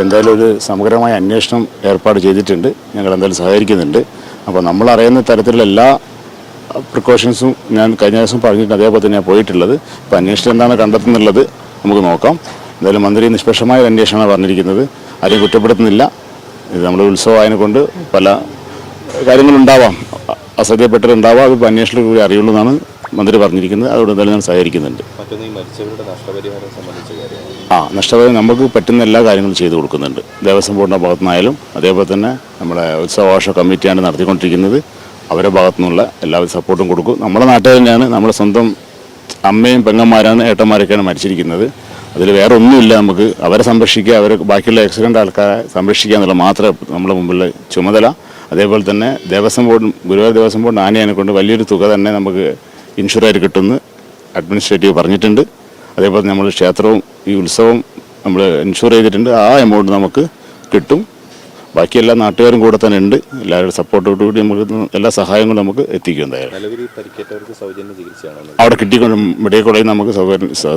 അപ്പോൾ എന്തായാലും ഒരു സമഗ്രമായ അന്വേഷണം ഏർപ്പാട് ചെയ്തിട്ടുണ്ട്. ഞങ്ങൾ എന്തായാലും സഹകരിക്കുന്നുണ്ട്. അപ്പോൾ നമ്മൾ അറിയുന്ന തരത്തിലുള്ള എല്ലാ പ്രിക്കോഷൻസും ഞാൻ കഴിഞ്ഞ ദിവസം പറഞ്ഞിട്ട് അതേപോലെ തന്നെയാണ് പോയിട്ടുള്ളത്. അപ്പോൾ അന്വേഷണം എന്താണ് കണ്ടെത്തുന്നുള്ളത് നമുക്ക് നോക്കാം. എന്തായാലും മന്ത്രി നിഷ്പക്ഷമായ ഒരു അന്വേഷണമാണ് പറഞ്ഞിരിക്കുന്നത്. ആരെയും കുറ്റപ്പെടുത്തുന്നില്ല. ഇത് നമ്മൾ ഉത്സവമായതിനെ കൊണ്ട് പല കാര്യങ്ങളുണ്ടാവാം. അസഹ്യപ്പെട്ടിട്ടുണ്ടാവാം അത് അന്വേഷണത്തിൽ കൂടി അറിയുള്ളൂ എന്നാണ് മന്ത്രി പറഞ്ഞിരിക്കുന്നത് അതോടെ തന്നെ ഞാൻ സഹകരിക്കുന്നുണ്ട്. ആ നഷ്ടപരിഹാരം നമുക്ക് പറ്റുന്ന എല്ലാ കാര്യങ്ങളും ചെയ്തു കൊടുക്കുന്നുണ്ട്. ദേവസ്വം ബോർഡിന്റെ ഭാഗത്തു നിന്നായാലും അതേപോലെ തന്നെ നമ്മുടെ ഉത്സവാഘോഷ കമ്മിറ്റിയാണ് നടത്തിക്കൊണ്ടിരിക്കുന്നത്. അവരുടെ ഭാഗത്തു നിന്നുള്ള എല്ലാവിധ സപ്പോർട്ടും കൊടുക്കും. നമ്മുടെ നാട്ടിൽ തന്നെയാണ് നമ്മുടെ സ്വന്തം അമ്മയും പെങ്ങന്മാരാണ് ഏട്ടന്മാരൊക്കെയാണ് മരിച്ചിരിക്കുന്നത്. അതിൽ വേറെ ഒന്നുമില്ല നമുക്ക്. അവരെ സംരക്ഷിക്കുക അവരെ ബാക്കിയുള്ള ആക്സിഡന്റ് ആൾക്കാരെ സംരക്ഷിക്കുക എന്നുള്ള മാത്രമേ നമ്മുടെ മുമ്പിലുള്ള ചുമതല. അതേപോലെ തന്നെ ദേവസ്വം ബോർഡും ഗുരുവായൂർ ദേവസ്വം ബോർഡ് ആനയെ കൊണ്ട് വലിയൊരു തുക തന്നെ നമുക്ക് ഇൻഷുർ ആയിട്ട് കിട്ടുമെന്ന് അഡ്മിനിസ്ട്രേറ്റീവ് പറഞ്ഞിട്ടുണ്ട്. അതേപോലെ നമ്മൾ ക്ഷേത്രവും ഈ ഉത്സവം നമ്മൾ ഇൻഷുർ ചെയ്തിട്ടുണ്ട്. ആ എമൗണ്ട് നമുക്ക് കിട്ടും. ബാക്കി എല്ലാ നാട്ടുകാരും കൂടെ തന്നെ ഉണ്ട്. എല്ലാവരുടെ സപ്പോർട്ടോടു കൂടി നമുക്ക് എല്ലാ സഹായങ്ങളും നമുക്ക് എത്തിക്കും എന്തായാലും. അവിടെ കിട്ടിക്കൊണ്ട് മെഡിക്കൽ കോളേജിൽ നമുക്ക്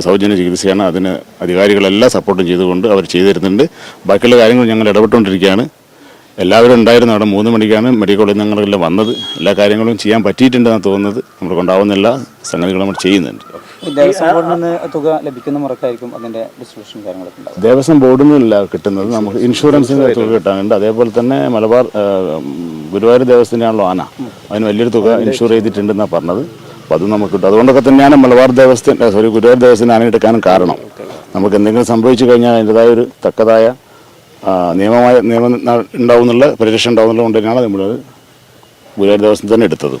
സൗജന്യ ചികിത്സയാണ്. അതിന് അധികാരികളെല്ലാം സപ്പോർട്ടും ചെയ്തുകൊണ്ട് അവർ ചെയ്തു തരുന്നുണ്ട് ബാക്കിയുള്ള കാര്യങ്ങൾ ഞങ്ങൾ ഇടപെട്ടുകൊണ്ടിരിക്കുകയാണ്. എല്ലാവരും ഉണ്ടായിരുന്നു. അവിടെ മൂന്ന് മണിക്കാണ് മെഡിക്കൽ കോളേജിൽ ഞങ്ങളെല്ലാം വന്നത്. എല്ലാ കാര്യങ്ങളും ചെയ്യാൻ പറ്റിയിട്ടുണ്ടെന്നാണ് തോന്നുന്നത്. നമ്മുടെ കൊണ്ടാവുന്ന എല്ലാ സംഗതികളും നമ്മൾ ചെയ്യുന്നുണ്ട്. ദേവസ്വം ബോർഡിൽ നിന്ന് തുക ലഭിക്കുന്ന മുറക്കായിരിക്കും അതിന്റെ ഡിസ്ട്രിബ്യൂഷൻ കാര്യങ്ങളൊക്കെ ഉണ്ടാവും ദേവസ്വം ബോർഡിൽ നിന്നല്ല കിട്ടുന്നത്. നമുക്ക് ഇൻഷുറൻസിന്റെ തുക കിട്ടാനുണ്ട്. അതേപോലെ തന്നെ മലബാർ ഗുരുവായൂർ ദേവസ്ഥത്തിനാണല്ലോ ആന. അതിന് വലിയൊരു തുക ഇൻഷുർ ചെയ്തിട്ടുണ്ടെന്നാണ് പറഞ്ഞത്. അപ്പോൾ അത് നമുക്ക് കിട്ടും. അതുകൊണ്ടൊക്കെ തന്നെയാണ് മലബാർ ദേവസ്വത്തിന്റെ സോറി ഗുരുവായൂർ ദേവസ്വത്തിന്റെ ആന എടുക്കാനും കാരണം. നമുക്ക് എന്തെങ്കിലും സംഭവിച്ചു കഴിഞ്ഞാൽ അതിന്റെതായ ഒരു തക്കതായ നിയമമായ നിയമം ഉണ്ടാവുന്നുള്ള പരിരക്ഷ ഉണ്ടാവും എന്നുള്ളത് കൊണ്ട് തന്നെയാണ് നമ്മൾ ഗുരുവായൂർ ദേവസ്വം തന്നെ എടുത്തത്.